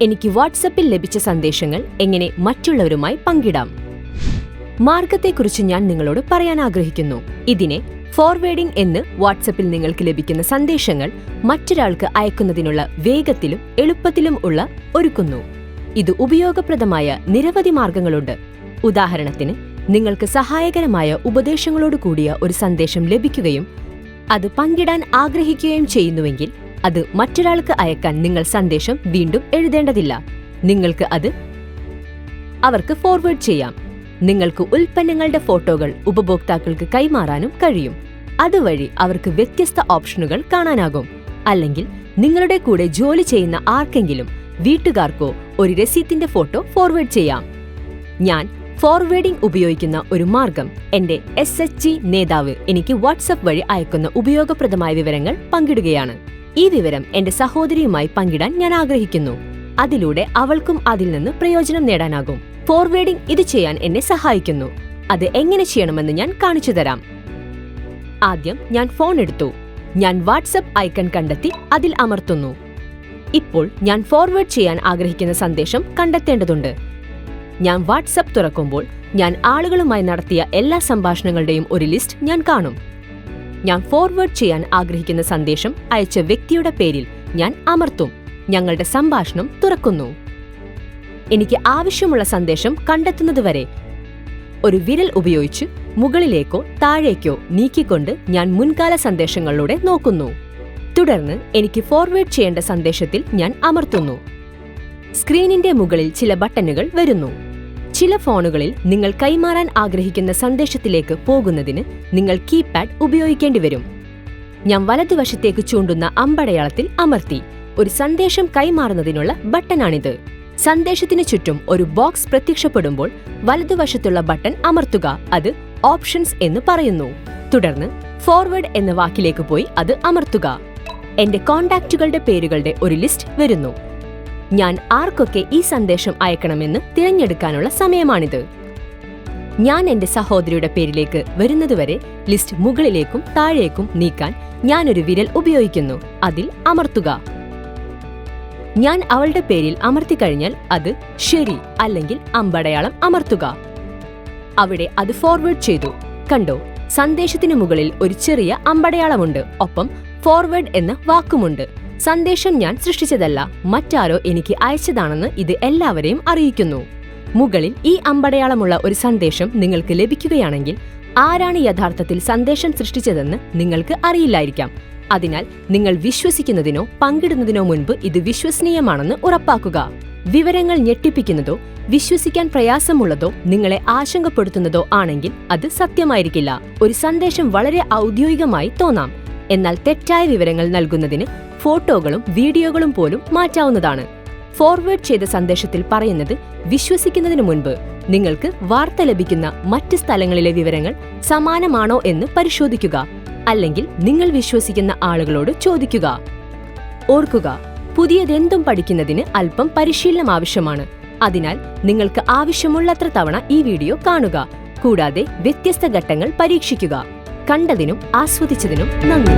എനിക്ക് വാട്സപ്പിൽ ലഭിച്ച സന്ദേശങ്ങൾ എങ്ങനെ മറ്റുള്ളവരുമായി പങ്കിടാം? മാർഗത്തെക്കുറിച്ച് ഞാൻ നിങ്ങളോട് പറയാൻ ആഗ്രഹിക്കുന്നു. ഇതിനെ ഫോർവേഡിംഗ് എന്ന് വാട്സപ്പിൽ നിങ്ങൾക്ക് ലഭിക്കുന്ന സന്ദേശങ്ങൾ മറ്റൊരാൾക്ക് അയക്കുന്നതിനുള്ള വേഗത്തിലും എളുപ്പത്തിലും ഉള്ള ഒരുക്കുന്നു. ഇത് ഉപയോഗപ്രദമായ നിരവധി മാർഗങ്ങളുണ്ട്. ഉദാഹരണത്തിന് നിങ്ങൾക്ക് സഹായകരമായ ഉപദേശങ്ങളോട് കൂടിയ ഒരു സന്ദേശം ലഭിക്കുകയും അത് പങ്കിടാൻ ആഗ്രഹിക്കുകയും ചെയ്യുന്നുവെങ്കിൽ അത് മറ്റൊരാൾക്ക് അയക്കാൻ നിങ്ങൾ സന്ദേശം വീണ്ടും എഴുതേണ്ടതില്ല. നിങ്ങൾക്ക് അത് അവർക്ക് ഫോർവേഡ് ചെയ്യാം. നിങ്ങൾക്ക് ഉൽപ്പന്നങ്ങളുടെ ഫോട്ടോകൾ ഉപഭോക്താക്കൾക്ക് കൈമാറാനും കഴിയും. അതുവഴി അവർക്ക് വ്യത്യസ്ത ഓപ്ഷനുകൾ കാണാനാകും. അല്ലെങ്കിൽ നിങ്ങളുടെ കൂടെ ജോലി ചെയ്യുന്ന ആർക്കെങ്കിലും വീട്ടുകാർക്കോ ഒരു രസീത്തിന്റെ ഫോട്ടോ ഫോർവേഡ് ചെയ്യാം. ഞാൻ ഫോർവേഡിംഗ് ഉപയോഗിക്കുന്ന ഒരു മാർഗം എന്റെ എസ് നേതാവ് എനിക്ക് വാട്സപ്പ് വഴി അയക്കുന്ന ഉപയോഗപ്രദമായ വിവരങ്ങൾ പങ്കിടുകയാണ്. ഈ വിവരം എന്റെ സഹോദരിയുമായി പങ്കിടാൻ ഞാൻ ആഗ്രഹിക്കുന്നു. അതിലൂടെ അവൾക്കും അതിൽ നിന്ന് പ്രയോജനം നേടാനാകും. ഫോർവേഡിംഗ് ഇത് ചെയ്യാൻ എന്നെ സഹായിക്കുന്നു. അത് എങ്ങനെ ചെയ്യണമെന്ന് ഞാൻ കാണിച്ചു തരാം. ആദ്യം ഞാൻ ഫോൺ എടുത്തു. ഞാൻ വാട്സപ്പ് ഐക്കൺ കണ്ടെത്തി അതിൽ അമർത്തുന്നു. ഇപ്പോൾ ഞാൻ ഫോർവേഡ് ചെയ്യാൻ ആഗ്രഹിക്കുന്ന സന്ദേശം കണ്ടെത്തേണ്ടതുണ്ട്. ഞാൻ വാട്സപ്പ് തുറക്കുമ്പോൾ ഞാൻ ആളുകളുമായി നടത്തിയ എല്ലാ സംഭാഷണങ്ങളുടെയും ഒരു ലിസ്റ്റ് ഞാൻ കാണും. ഞാൻ ഫോർവേഡ് ചെയ്യാൻ ആഗ്രഹിക്കുന്ന സന്ദേശം അയച്ച വ്യക്തിയുടെ പേരിൽ ഞാൻ അമർത്തും. ഞങ്ങളുടെ സംഭാഷണം തുറക്കുന്നു. എനിക്ക് ആവശ്യമുള്ള സന്ദേശം കണ്ടെത്തുന്നതുവരെ ഒരു വിരൽ ഉപയോഗിച്ച് മുകളിലേക്കോ താഴേക്കോ നീക്കിക്കൊണ്ട് ഞാൻ മുൻകാല സന്ദേശങ്ങളിലൂടെ നോക്കുന്നു. തുടർന്ന് എനിക്ക് ഫോർവേഡ് ചെയ്യേണ്ട സന്ദേശത്തിൽ ഞാൻ അമർത്തുന്നു. സ്ക്രീനിന്റെ മുകളിൽ ചില ബട്ടണുകൾ വരുന്നു. ചില ഫോണുകളിൽ നിങ്ങൾ കൈമാറാൻ ആഗ്രഹിക്കുന്ന സന്ദേശത്തിലേക്ക് പോകുന്നതിന് നിങ്ങൾ കീപാഡ് ഉപയോഗിക്കേണ്ടി വരും. ഞാൻ വലതുവശത്തേക്ക് ചൂണ്ടുന്ന അമ്പടയാളത്തിൽ അമർത്തി. ഒരു സന്ദേശം കൈമാറുന്നതിനുള്ള ബട്ടണാണിത്. സന്ദേശത്തിന് ചുറ്റും ഒരു ബോക്സ് പ്രത്യക്ഷപ്പെടുമ്പോൾ വലതുവശത്തുള്ള ബട്ടൺ അമർത്തുക. അത് ഓപ്ഷൻസ് എന്ന് പറയുന്നു. തുടർന്ന് ഫോർവേഡ് എന്ന വാക്കിലേക്ക് പോയി അത് അമർത്തുക. എന്റെ കോൺടാക്റ്റുകളുടെ പേരുകളുടെ ഒരു ലിസ്റ്റ് വരുന്നു. ഞാൻ ആർക്കൊക്കെ ഈ സന്ദേശം അയക്കണമെന്ന് തിരഞ്ഞെടുക്കാനുള്ള സമയമാണിത്. ഞാൻ എന്റെ സഹോദരിയുടെ പേരിലേക്ക് വരുന്നതുവരെ ലിസ്റ്റ് മുകളിലേക്കും താഴേക്കും നീക്കാൻ ഞാനൊരു വിരൽ ഉപയോഗിക്കുന്നു. അതിൽ അമർത്തുക. ഞാൻ അവളുടെ പേരിൽ അമർത്തിക്കഴിഞ്ഞാൽ അത് ശരി അല്ലെങ്കിൽ അമ്പടയാളം അമർത്തുക. അവിടെ അത് ഫോർവേഡ് ചെയ്തു. കണ്ടോ? സന്ദേശത്തിന് മുകളിൽ ഒരു ചെറിയ അമ്പടയാളമുണ്ട്. ഒപ്പം ഫോർവേഡ് എന്ന വാക്കുമുണ്ട്. സന്ദേശം ഞാൻ സൃഷ്ടിച്ചതല്ല മറ്റാരോ എനിക്ക് അയച്ചതാണെന്ന് ഇത് എല്ലാവരെയും അറിയിക്കുന്നു. മുകളിൽ ഈ അമ്പടയാളമുള്ള ഒരു സന്ദേശം നിങ്ങൾക്ക് ലഭിക്കുകയാണെങ്കിൽ ആരാണ് യഥാർത്ഥത്തിൽ സന്ദേശം സൃഷ്ടിച്ചതെന്ന് നിങ്ങൾക്ക് അറിയില്ലായിരിക്കാം. അതിനാൽ നിങ്ങൾ വിശ്വസിക്കുന്നതിനോ പങ്കിടുന്നതിനോ മുൻപ് ഇത് വിശ്വസനീയമാണെന്ന് ഉറപ്പാക്കുക. വിവരങ്ങൾ ഞെട്ടിപ്പിക്കുന്നതോ വിശ്വസിക്കാൻ പ്രയാസമുള്ളതോ നിങ്ങളെ ആശങ്കപ്പെടുത്തുന്നതോ ആണെങ്കിൽ അത് സത്യമായിരിക്കില്ല. ഒരു സന്ദേശം വളരെ ഔദ്യോഗികമായി തോന്നാം. എന്നാൽ തെറ്റായ വിവരങ്ങൾ നൽകുന്നതിന് ഫോട്ടോകളും വീഡിയോകളും പോലും മാറ്റാവുന്നതാണ്. ഫോർവേഡ് ചെയ്ത സന്ദേശത്തിൽ പറയുന്നത് വിശ്വസിക്കുന്നതിന് മുൻപ് നിങ്ങൾക്ക് വാർത്ത ലഭിക്കുന്ന മറ്റ് സ്ഥലങ്ങളിലെ വിവരങ്ങൾ സമാനമാണോ എന്ന് പരിശോധിക്കുക അല്ലെങ്കിൽ നിങ്ങൾ വിശ്വസിക്കുന്ന ആളുകളോട് ചോദിക്കുക. ഓർക്കുക പുതിയതെന്തും പഠിക്കുന്നതിന് അല്പം പരിശീലനം ആവശ്യമാണ്. അതിനാൽ നിങ്ങൾക്ക് ആവശ്യമുള്ളത്ര തവണ ഈ വീഡിയോ കാണുക കൂടാതെ വ്യത്യസ്ത ഘട്ടങ്ങൾ പരീക്ഷിക്കുക. കണ്ടതിനും ആസ്വദിച്ചതിനും നന്ദി.